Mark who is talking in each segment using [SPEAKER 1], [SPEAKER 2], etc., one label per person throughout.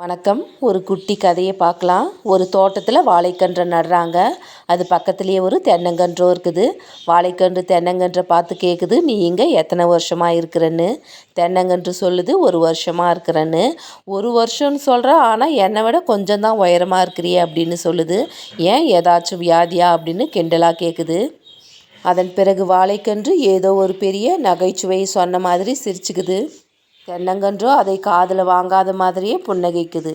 [SPEAKER 1] வணக்கம். ஒரு குட்டி கதையை பார்க்கலாம். ஒரு தோட்டத்தில் வாழைக்கன்றை நடுறாங்க. அது பக்கத்துலேயே ஒரு தென்னங்கன்றும் இருக்குது. வாழைக்கன்று தென்னங்கன்றை பார்த்து கேட்குது நீ இங்கே எத்தனை வருஷமாக இருக்கிறேன்னு? தென்னங்கன்று சொல்லுது ஒரு வருஷமாக இருக்கிறேன்னு. ஒரு வருஷம்னு சொல்கிற ஆனால் என்னை விட கொஞ்சம் தான் உயரமாக இருக்கிறியே அப்படின்னு சொல்லுது. ஏன் ஏதாச்சும் வியாதியா? அப்படின்னு கிண்டலாக கேட்குது அதன் பிறகு வாழைக்கன்று ஏதோ ஒரு பெரிய நகைச்சுவை சொன்ன மாதிரி சிரிச்சுக்குது. தென்னங்கன்றோ அதை காதில் வாங்காத மாதிரியே புன்னகைக்குது.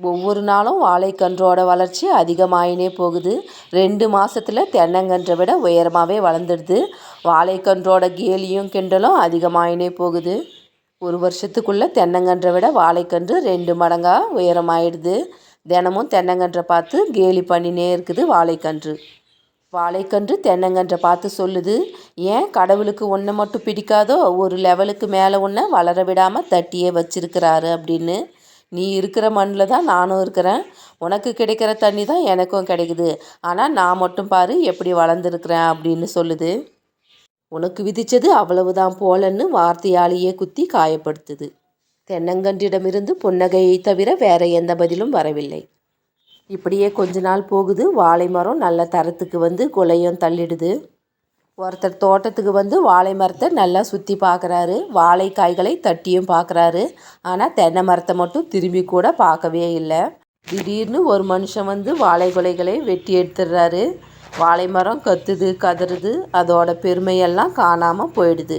[SPEAKER 1] ஒவ்வொரு நாளும் வாழைக்கன்றோட வளர்ச்சி அதிகமாயினே போகுது. ரெண்டு மாதத்தில் தென்னங்கன்றை விட உயரமாகவே வளர்ந்துடுது. வாழைக்கன்றோட கேலியும் கிண்டலும் அதிகமாயினே போகுது. ஒரு வருஷத்துக்குள்ளே தென்னங்கன்றை விட வாழைக்கன்று ரெண்டு மடங்காக உயரமாயிடுது. தினமும் தென்னங்கன்றை பார்த்து கேலி பண்ணினே இருக்குது வாழைக்கன்று. வாழைக்கன்று தென்னங்கன்றை பார்த்து சொல்லுது. ஏன் கடவுளுக்கு ஒன்றை மட்டும் பிடிக்காதோ ஒரு லெவலுக்கு மேலே ஒன்றை வளர விடாமல் தட்டியே வச்சிருக்கிறாரு அப்படின்னு. நீ இருக்கிற மண்ணில் தான் நானும் இருக்கிறேன். உனக்கு கிடைக்கிற தண்ணி தான் எனக்கும் கிடைக்குது. ஆனால் நான் மட்டும் பாரு எப்படி வளர்ந்துருக்குறேன் அப்படின்னு சொல்லுது. உனக்கு விதித்தது அவ்வளவுதான் போலன்னு வார்த்தையாலேயே குத்தி காயப்படுத்துது. தென்னங்கன்றிடமிருந்து புன்னகையை தவிர வேற எந்த பதிலும் வரவில்லை. இப்படியே கொஞ்ச நாள் போகுது. வாழை மரம் நல்ல தரத்துக்கு வந்து குலையும் தள்ளிடுது. ஒருத்தர் தோட்டத்துக்கு வந்து வாழை மரத்தை நல்லா சுற்றி பார்க்குறாரு வாழைக்காய்களை தட்டியும் பார்க்குறாரு ஆனால் தென்னை மரத்தை மட்டும் திரும்பி கூட பார்க்கவே இல்லை. திடீர்னு ஒரு மனுஷன் வந்து வாழை குலைகளை வெட்டி எடுத்துடுறாரு. வாழை மரம் கத்துது கதறுது. அதோட பெருமையெல்லாம் காணாமல் போயிடுது.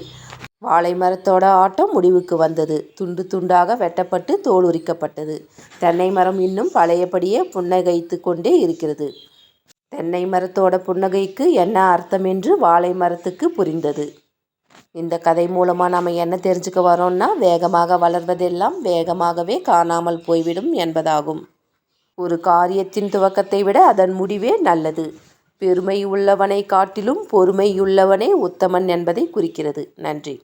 [SPEAKER 1] வாழை மரத்தோட ஆட்டம் முடிவுக்கு வந்தது. துண்டு துண்டாக வெட்டப்பட்டு தோல் உரிக்கப்பட்டது. தென்னை மரம் இன்னும் பழையபடியே புன்னகைத்து கொண்டே இருக்கிறது. தென்னை மரத்தோட புன்னகைக்கு என்ன அர்த்தம் என்று வாழை மரத்துக்கு புரிந்தது. இந்த கதை மூலமாக நாம் என்ன தெரிஞ்சுக்க வரோம்னா வேகமாக வளர்வதெல்லாம் வேகமாகவே காணாமல் போய்விடும் என்பதாகும். ஒரு காரியத்தின் துவக்கத்தை விட அதன் முடிவே நல்லது. பெருமை உள்ளவனை காட்டிலும் பொறுமையுள்ளவனே உத்தமன் என்பதை குறிக்கிறது. நன்றி.